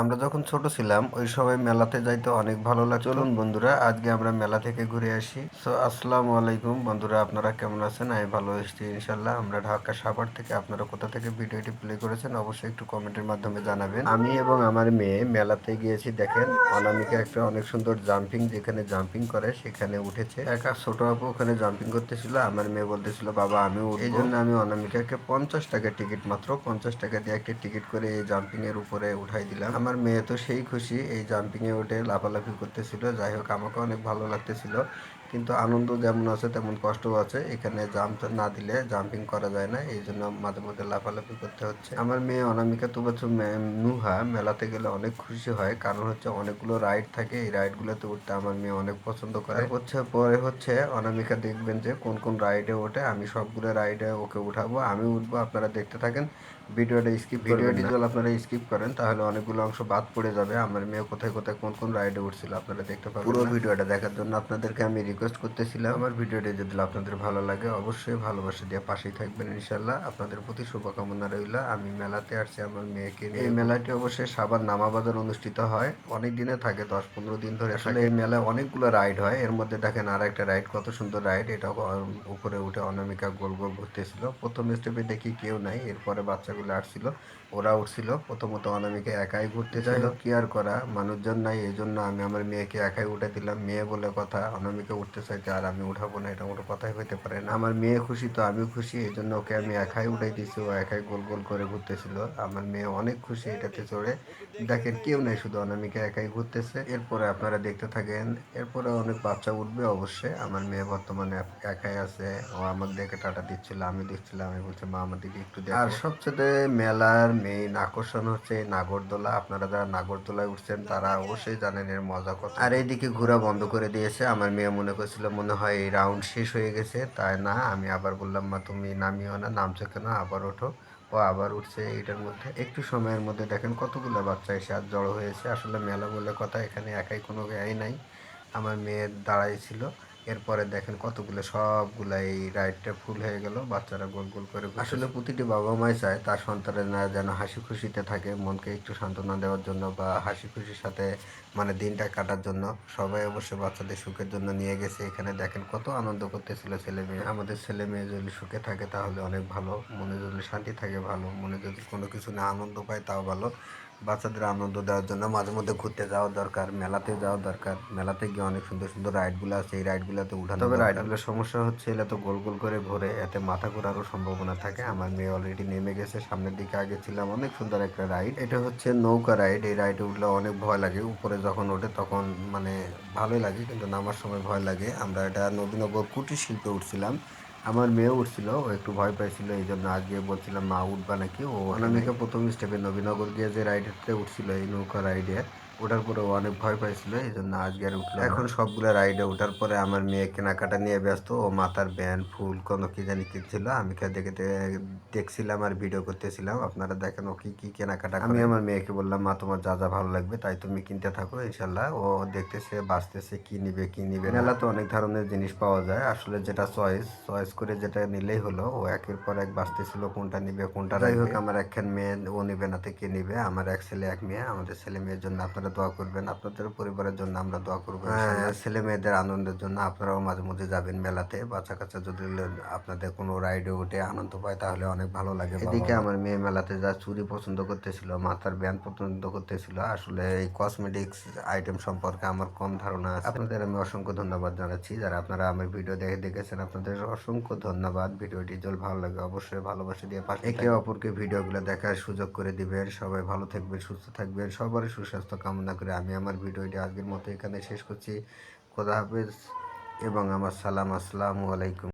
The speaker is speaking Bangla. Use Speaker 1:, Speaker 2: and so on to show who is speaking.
Speaker 1: আমরা যখন ছোট ছিলাম ওই সময় মেলাতে যাইতে অনেক ভালো লাগে চলুন বন্ধুরা আজকে আমরা মেলা থেকে ঘুরে আসি। তো আসসালামু আলাইকুম বন্ধুরা আপনারা কেমন আছেন? আমি ভালো এসেছি ইনশাল্লাহ আমরা ঢাকা সাভার থেকে আপনারা কোথা থেকে ভিডিওটি প্লে করেছেন অবশ্যই একটু কমেন্টের মাধ্যমে জানাবেন। আমি এবং আমার মেয়ে মেলাতে গিয়েছি দেখেন। অনামিকা একটা অনেক সুন্দর জাম্পিং যেখানে জাম্পিং করে সেখানে উঠেছে। একা ছোট আপু ওখানে জাম্পিং করতেছিল আমার মেয়ে বলতেছিল বাবা আমি এই জন্য আমি অনামিকাকে পঞ্চাশ টাকা টিকিট মাত্র পঞ্চাশ টাকা দিয়ে একটা টিকিট করে এই জাম্পিং এর উপরে উঠাই দিলাম। আমার মেয়ে তো সেই খুশি এই জাম্পিংয়ে উঠে লাফালাফি করতেছিল। যাই হোক আমাকে অনেক ভালো লাগতেছিল। কিন্তু আনন্দ যেমন আছে তেমন কষ্টও আছে। এখানে জাম্প না দিলে জাম্পিং করা যায় না। এই জন্য মাঝে মধ্যে লাফালাফি করতে হচ্ছে। আমার মেয়ে অনামিকা তো বছর নুহা মেলাতে গেলে অনেক খুশি হয়। কারণ হচ্ছে অনেকগুলো রাইড থাকে। এই রাইডগুলোতে উঠতে আমার মেয়ে অনেক পছন্দ করে। হচ্ছে পরে হচ্ছে অনামিকা দেখবেন যে কোন কোন রাইডে ওঠে। আমি সবগুলো রাইডে ওকে উঠাবো আমি উঠবো। আপনারা দেখতে থাকেন। ভিডিওটা স্কিপ ভিডিওটি যদি আপনারা স্কিপ করেন তাহলে অনেকগুলো অংশ বাদ পড়ে যাবে। আমার মেয়ে কোথায় কোথায় কোন কোন রাইডে উঠছিল আপনারা দেখতে পাবেন পুরো ভিডিওটা দেখার জন্য আপনাদেরকে আমি রিকোয়েস্ট করতেছিলাম আমার ভিডিওটি যদি আপনাদের ভালো লাগে অবশ্যই ভালোবাসা দিয়ে পাশেই থাকবেন ইনশাল্লাহ আপনাদের প্রতি শুভকামনা রইল। আমি মেলাতে আসছি আমার মেয়েকে এই মেলাটি অবশ্যই সাবার নামাবাজার অনুষ্ঠিত হয়। অনেক দিনে থাকে দশ পনেরো দিন ধরে আসলে এই মেলায় অনেকগুলো রাইড হয়। এর মধ্যে দেখেন আর একটা রাইড কত সুন্দর রাইড এটা উপরে উঠে অনামিকা গোল গোল ঘুরতেছিল। প্রথম স্টেপে দেখি কেউ নাই এরপরে বাচ্চাগুলো আসছিল ওরা উঠছিল। প্রথমত অনামিকা একাই ঘুরতে চাইলো। কি আর করা? মানুষজন নাই এই জন্য আমি আমার মেয়েকে একাই উঠে দিলাম। মেয়ে বলে কথা অনামিকা উঠতে চাইছে আর আমি উঠাবো না এটা কোনো কথাই হইতে পারে না। আমার মেয়ে খুশি তো আমিও খুশি এই জন্য ওকে আমি একাই উঠাই দিয়েছি। ও একাই গোল গোল করে ঘুরতেছিল। আমার মেয়ে অনেক খুশি এটাতে চড়ে। দেখেন কেউ নেই শুধু অনামিকা একাই ঘুরতেছে। এরপরে আপনারা দেখতে থাকেন এরপরে অনেক বাচ্চা উঠবে অবশ্যই। আমার মেয়ে বর্তমানে একাই আছে। ও আমার দেখে টাটা দিচ্ছিল আমি দেখছিলাম আমি বলছি মা আমার দিকে একটু দেখ। আর সবচেয়ে মেলার মেইন আকর্ষণ হচ্ছে নাগরদোলা। আপনারা যারা নাগরদোলায় উঠছেন, তারা অবশ্যই জানেন এর মজা কত। আর এইদিকে ঘোরা বন্ধ করে দিয়েছে। আমার মেয়ে মনে করছিল মনে হয় এই রাউন্ড শেষ হয়ে গেছে। তাই না, আমি আবার বললাম, মা, তুমি নামিও না, নামছো কেন? আবার ওঠো। ও আবার উঠছে এইটার মধ্যে। একটু সময়ের মধ্যে দেখেন কতগুলো বাচ্চা এসে আর জড়ো হয়েছে। আসলে মেলা বলে কথা, এখানে একাই কোনো গায়ে নাই। আমার মেয়ে দাঁড়াই ছিল। এরপরে দেখেন কতগুলো, সবগুলো এই রাইডটা ফুল হয়ে গেল, বাচ্চারা গোল গোল করে আসলে প্রতিটি বাবা মাই চায় তার সন্তানের যেন হাসি খুশিতে থাকে, মনকে একটু সান্ত্বনা দেওয়ার জন্য বা হাসি খুশির সাথে মানে দিনটা কাটার জন্য। সবাই অবশ্যই বাচ্চাদের সুখের জন্য নিয়ে গেছে। এখানে দেখেন কত আনন্দ করতেছিল ছেলে মেয়ে আমাদের ছেলে মেয়ে যদি সুখে থাকে তাহলে অনেক ভালো, মনে যদি শান্তি থাকে ভালো, মনে যদি কোনো কিছু না আনন্দ পায় তাও ভালো। বাচ্চাদের আনন্দ দেওয়ার জন্য মাঝে মধ্যে ঘুরতে যাওয়া দরকার মেলাতে যাওয়া দরকার। মেলাতে গিয়ে অনেক সুন্দর সুন্দর রাইডগুলো আছে এই রাইডগুলোতে উঠানো তবে রাইডগুলোর সমস্যা হচ্ছে এলে তো গোল গোল করে ঘোরে এতে মাথা ঘোরারও সম্ভাবনা থাকে। আমার মেয়ে অলরেডি নেমে গেছে সামনের দিকে আগে ছিলাম অনেক সুন্দর একটা রাইড। এটা হচ্ছে নৌকা রাইড এই রাইডে উঠলে অনেক ভয় লাগে। উপরে যখন ওঠে তখন মানে ভালোই লাগে কিন্তু নামার সময় ভয় লাগে। আমরা এটা নবীনগর কুটির শিল্পে উঠছিলাম। আমার মেয়ে উঠছিল, ও একটু ভয় পাইছিল এই জন্য আজকে বলছিলাম, মা, উঠবা নাকি? ও অনামিকা প্রথম স্টেপে নবীনগর গিয়ে যে রাইডে উঠছিল, এই নৌকা রাইডে ওঠার পরে অনেক ভয় পাইছিল এই জন্য আজকে আর উঠল এখন সবগুলো রাইডে ওঠার পরে আমার মেয়ে কেনাকাটা নিয়ে ব্যস্ত ও মাথার ব্যান্ড ফুল কোনো কি জানি কিনছিল আমি দেখে দেখছিলাম আর ভিডিও করতেছিলাম আপনারা দেখেন ও কি কি কেনাকাটা আমি আমার মেয়েকে বললাম মা তোমার যা যা ভালো লাগবে তাই তুমি কিনতে থাকো ইনশাল্লাহ। ও দেখতেছে বাঁচতেছে কি নিবে কি নিবে মেলা তো অনেক ধরনের জিনিস পাওয়া যায় আসলে যেটা চয়েস চয়েস করে যেটা নিলেই হলো ও একের পর এক বাঁচতেছিল কোনটা নিবে কোনটা যাই হোক আমার একখান মেয়ে ও নিবে না থেকে নিবে? আমার এক ছেলে এক মেয়ে আমাদের ছেলে মেয়ের জন্য আপনারা দোয়া করবেন। আপনাদের পরিবারের জন্য আমরা দোয়া করব ছেলে মেয়েদের আনন্দের জন্য আপনারাও মাঝে মধ্যে যাবেন মেলাতে। বাচ্চা কাচ্চা যদি আপনাদের কোনো রাইডে উঠে আনন্দ পায় তাহলে অনেক ভালো লাগে এদিকে আমার মেয়ে মেলাতে যা চুরি পছন্দ করতেছিল মাথার ব্যান্ড পছন্দ করতেছিল আসলে এই কসমেটিক্স আইটেম সম্পর্কে আমার কম ধারণা আছে। আপনাদের আমি অসংখ্য ধন্যবাদ জানাচ্ছি। যারা আপনারা আমার ভিডিও দেখে দেখেছেন আপনাদের অসংখ্য ধন্যবাদ। ভিডিওটি যদি ভালো লাগে অবশ্যই ভালোবাসা দিয়ে পাশে একে অপরকে ভিডিওগুলো দেখার সুযোগ করে দিবেন। সবাই ভালো থাকবেন সুস্থ থাকবেন। সবারই সুস্বাস্থ্য কামনা করে আমি আমার ভিডিওটি আজকের মতো এখানে শেষ করছি। খোদা হাফেজ এবং আমার সালাম, আসসালামু আলাইকুম।